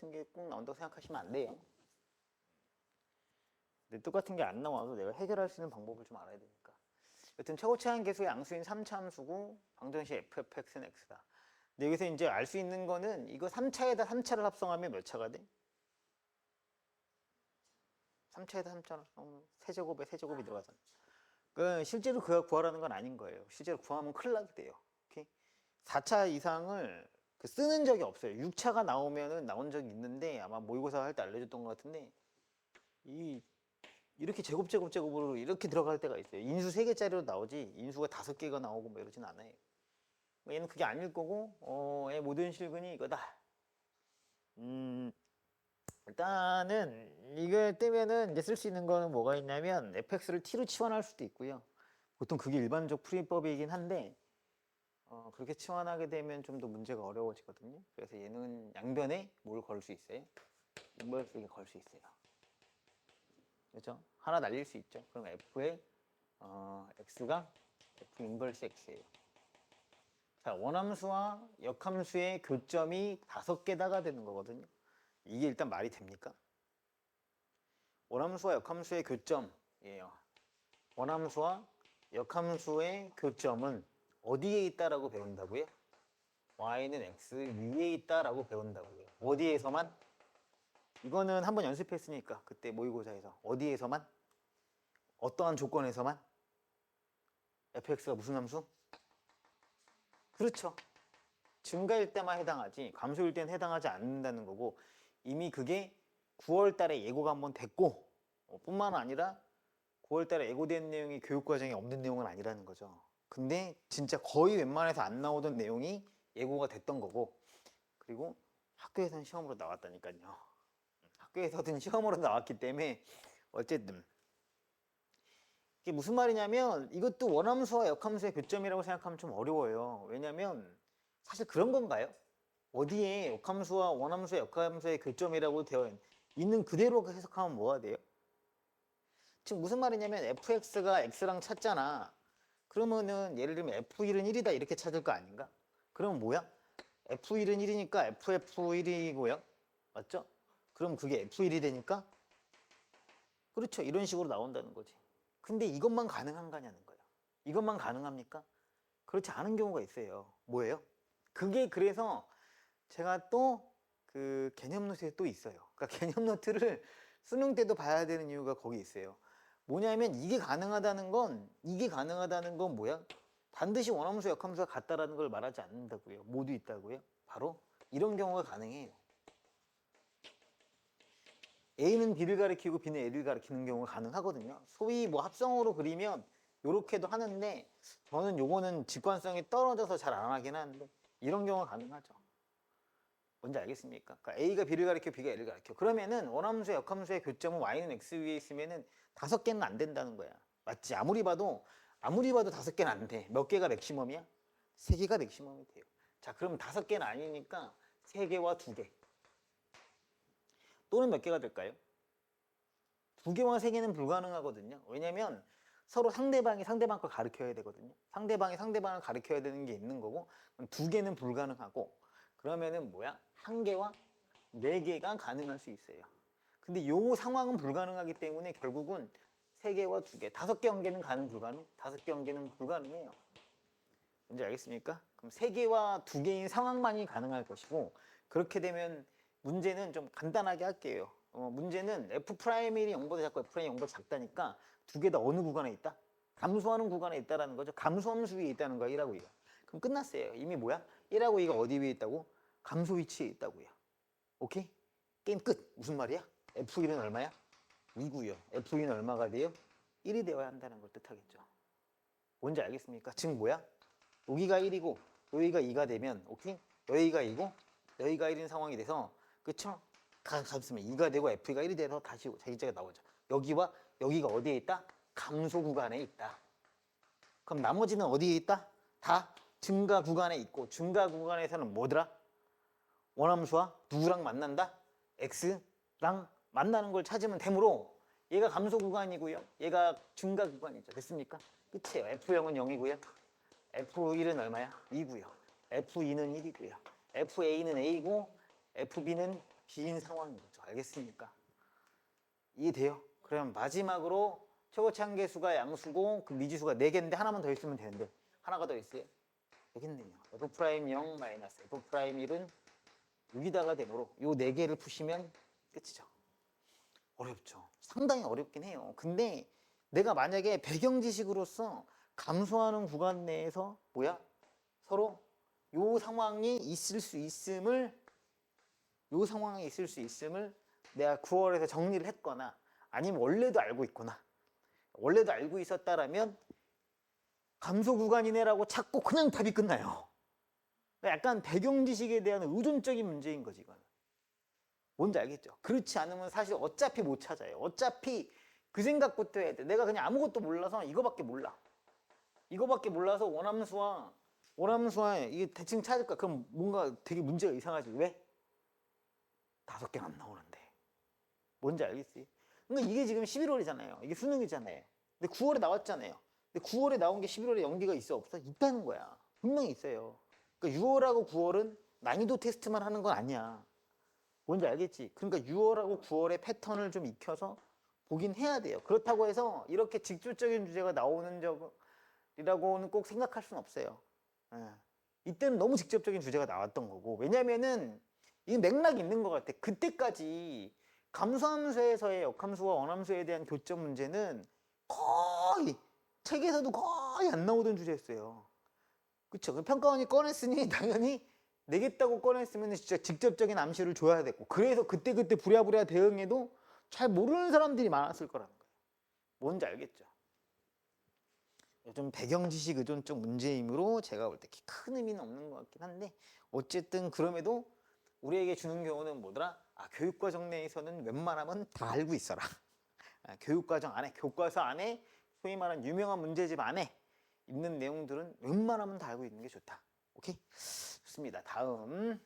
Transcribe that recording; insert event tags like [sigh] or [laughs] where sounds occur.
똑같은 게 꼭 나온다고 생각하시면 안 돼요. 근데 똑같은 게 안 나와도 내가 해결할 수 있는 방법을 좀 알아야 되니까. 여튼 최고 최한 계수의 양수인 3차 함수고 방정식 fx는 x다. 근데 여기서 이제 알 수 있는 거는 이거 3차에다 3차를 합성하면 몇 차가 돼? 3차에다 3차를 합성하면 세제곱에 세제곱이 들어가잖아. 그 실제로 그가 구하라는 건 아닌 거예요. 실제로 구하면 큰일 나게 돼요. 오케이? 4차 이상을 그 쓰는 적이 없어요. 6차가 나오면은 나온 적이 있는데 아마 모의고사 할 때 알려줬던 것 같은데 이 이렇게 제곱 제곱 제곱으로 이렇게 들어갈 때가 있어요. 인수 3개짜리로 나오지 인수가 5개가 나오고 뭐 이러진 않아요. 뭐 얘는 그게 아닐 거고 어, 얘 모든 실근이 이거다. 음, 일단은 이걸 뜨면은 이제 쓸 수 있는 거는 뭐가 있냐면 fx를 t로 치환할 수도 있고요. 보통 그게 일반적 풀이법이긴 한데 어, 그렇게 치환하게 되면 좀 더 문제가 어려워지거든요. 그래서 얘는 양변에 뭘 걸 수 있어요? 인버스에 걸수 있어요. 그렇죠? 하나 날릴 수 있죠. 그럼 f의 어, x가 f 인버스 x예요. 자, 원함수와 역함수의 교점이 다섯 개다가 되는 거거든요. 이게 일단 말이 됩니까? 원함수와 역함수의 교점이에요. 원함수와 역함수의 교점은 어디에 있다라고 배운다고요? y는 x 위에 있다라고 배운다고요. 어디에서만? 이거는 한번 연습했으니까 그때 모의고사에서 어디에서만? 어떠한 조건에서만? fx가 무슨 함수? 그렇죠. 증가일 때만 해당하지 감소일 때는 해당하지 않는다는 거고 이미 그게 9월 달에 예고가 한번 됐고 어, 뿐만 아니라 9월 달에 예고된 내용이 교육 과정에 없는 내용은 아니라는 거죠. 근데 진짜 거의 웬만해서 안 나오던 내용이 예고가 됐던 거고 그리고 학교에서는 시험으로 나왔다니까요. 학교에서든 [laughs] 시험으로 나왔기 때문에 어쨌든 이게 무슨 말이냐면 이것도 원함수와 역함수의 교점이라고 생각하면 좀 어려워요. 왜냐면 사실 그런 건가요? 어디에 역함수와 원함수의 역함수의 교점이라고 되어 있는 그대로 해석하면 뭐가 돼요? 지금 무슨 말이냐면 fx가 x랑 찾잖아. 그러면은 예를 들면 f1은 1이다 이렇게 찾을 거 아닌가? 그러면 뭐야? f1은 1이니까 ff1이고요. 맞죠? 그럼 그게 f1이 되니까 그렇죠. 이런 식으로 나온다는 거지. 근데 이것만 가능한가냐는 거예요. 이것만 가능합니까? 그렇지 않은 경우가 있어요. 뭐예요? 그게 그래서 제가 또 그 개념 노트에 또 있어요. 그러니까 [laughs] 개념 노트를 수능 때도 봐야 되는 이유가 거기 있어요. 뭐냐면 이게 가능하다는 건 이게 가능하다는 건 뭐야? 반드시 원함수 역함수가 같다라는 걸 말하지 않는다고요. 모두 있다고요. 바로 이런 경우가 가능해요. A는 B를 가리키고 B는 A를 가리키는 경우가 가능하거든요. 소위 뭐 합성으로 그리면 이렇게도 하는데 저는 요거는 직관성이 떨어져서 잘 안 하긴 하는데 이런 경우가 가능하죠. 뭔지 알겠습니까? 그러니까 A가 B를 가리켜 B가 A를 가리켜. 그러면은 원함수의 역함수의 교점은 Y는 X 위에 있으면은 다섯 개는 안 된다는 거야. 맞지? 아무리 봐도 아무리 봐도 다섯 개는 안 돼. 몇 개가 맥시멈이야? 세 개가 맥시멈이 돼요. 자, 그럼 다섯 개는 아니니까 세 개와 두 개. 또는 몇 개가 될까요? 두 개와 세 개는 불가능하거든요. 왜냐면 서로 상대방이 상대방 걸 가르쳐야 되거든요. 상대방이 상대방을 가르쳐야 되는 게 있는 거고 두 개는 불가능하고 그러면은 뭐야? 한 개와 네 개가 가능할 수 있어요. 근데 요 상황은 불가능하기 때문에 결국은 세 개와 두 개, 다섯 개 연계는 가능 불가능? 다섯 개 연계는 불가능해요. 뭔지 알겠습니까? 그럼 세 개와 두 개인 상황만이 가능할 것이고 그렇게 되면 문제는 좀 간단하게 할게요. 어, 문제는 f 프라임이 0보다 작고 f 프라임이 0보다 작다니까 두 개 다 어느 구간에 있다? 감소하는 구간에 있다라는 거죠. 감소함수 위에 있다는 거야, 1하고 2가. 그럼 끝났어요. 이미 뭐야? 1하고 2가 어디 위에 있다고? 감소 위치에 있다고요. 오케이? 게임 끝. 무슨 말이야? F1은 얼마야? 2고요. F2는 얼마가 돼요? 1이 되어야 한다는 걸 뜻하겠죠. 뭔지 알겠습니까? 즉 뭐야? 여기가 1이고 여기가 2가 되면 오케이? 여기가 2고 여기가 1인 상황이 돼서 그쵸? 가, 가으면 2가 되고 F가 1이 돼서 다시 자기자가 나오죠. 여기와 여기가 어디에 있다? 감소 구간에 있다. 그럼 나머지는 어디에 있다? 다 증가 구간에 있고 증가 구간에서는 뭐더라? 원함수와 누구랑 만난다? X랑 만나는 걸 찾으면 되므로 얘가 감소 구간이고요. 얘가 증가 구간이죠. 됐습니까? 끝이에요. F0은 0이고요. F1은 얼마야? 2고요. F2는 1이고요. FA는 A고 FB는 B인 상황이죠. 알겠습니까? 이해돼요? 그럼 마지막으로 최고치 한계수가 양수고 그 미지수가 4개인데 하나만 더 있으면 되는데 하나가 더 있어요. 있네요. F 프라임 0 마이너스 F 프라임 1은 6이다가 되므로 요 4개를 푸시면 끝이죠. 어렵죠. 상당히 어렵긴 해요. 근데 내가 만약에 배경 지식으로서 감소하는 구간 내에서 뭐야? 서로 요 상황이 있을 수 있음을 요 상황이 있을 수 있음을 내가 9월에서 정리를 했거나 아니면 원래도 알고 있거나 원래도 알고 있었다라면 감소 구간이네라고 찾고 그냥 답이 끝나요. 그러니까 약간 배경 지식에 대한 의존적인 문제인 거지 이거는. 뭔지 알겠죠? 그렇지 않으면 사실 어차피 못 찾아요. 어차피 그 생각부터 해야 돼. 내가 그냥 아무것도 몰라서 이거밖에 몰라. 이거밖에 몰라서 원함수와 원함수와 이게 대칭 찾을 거야. 그럼 뭔가 되게 문제가 이상하지. 왜? 다섯 개는 안 나오는데. 뭔지 알겠지? 그러니까 이게 지금 11월이잖아요. 이게 수능이잖아요. 근데 9월에 나왔잖아요. 근데 9월에 나온 게 11월에 연기가 있어 없어? 있다는 거야. 분명히 있어요. 그러니까 6월하고 9월은 난이도 테스트만 하는 건 아니야. 뭔지 알겠지? 그러니까 6월하고 9월의 패턴을 좀 익혀서 보긴 해야 돼요. 그렇다고 해서 이렇게 직접적인 주제가 나오는 적이라고는 꼭 생각할 수는 없어요. 예. 이때는 너무 직접적인 주제가 나왔던 거고 왜냐면은 이 맥락이 있는 것 같아. 그때까지 감수함수에서의 역함수와 원함수에 대한 교점 문제는 거의 책에서도 거의 안 나오던 주제였어요. 그쵸? 그 평가원이 꺼냈으니 [laughs] 당연히 내겠다고 꺼냈으면 진짜 직접적인 암시를 줘야 됐고 그래서 그때 그때 부랴부랴 대응해도 잘 모르는 사람들이 많았을 거라는 거예요. 뭔지 알겠죠? 요즘 배경 지식 의존적 문제이므로 제가 볼 때 큰 의미는 없는 것 같긴 한데 어쨌든 그럼에도 우리에게 주는 교훈은 뭐더라? 아, 교육과정 내에서는 웬만하면 다 알고 있어라. 아, 교육과정 안에, 교과서 안에 소위 말하는 유명한 문제집 안에 있는 내용들은 웬만하면 다 알고 있는 게 좋다. 오케이? 좋습니다. 다음.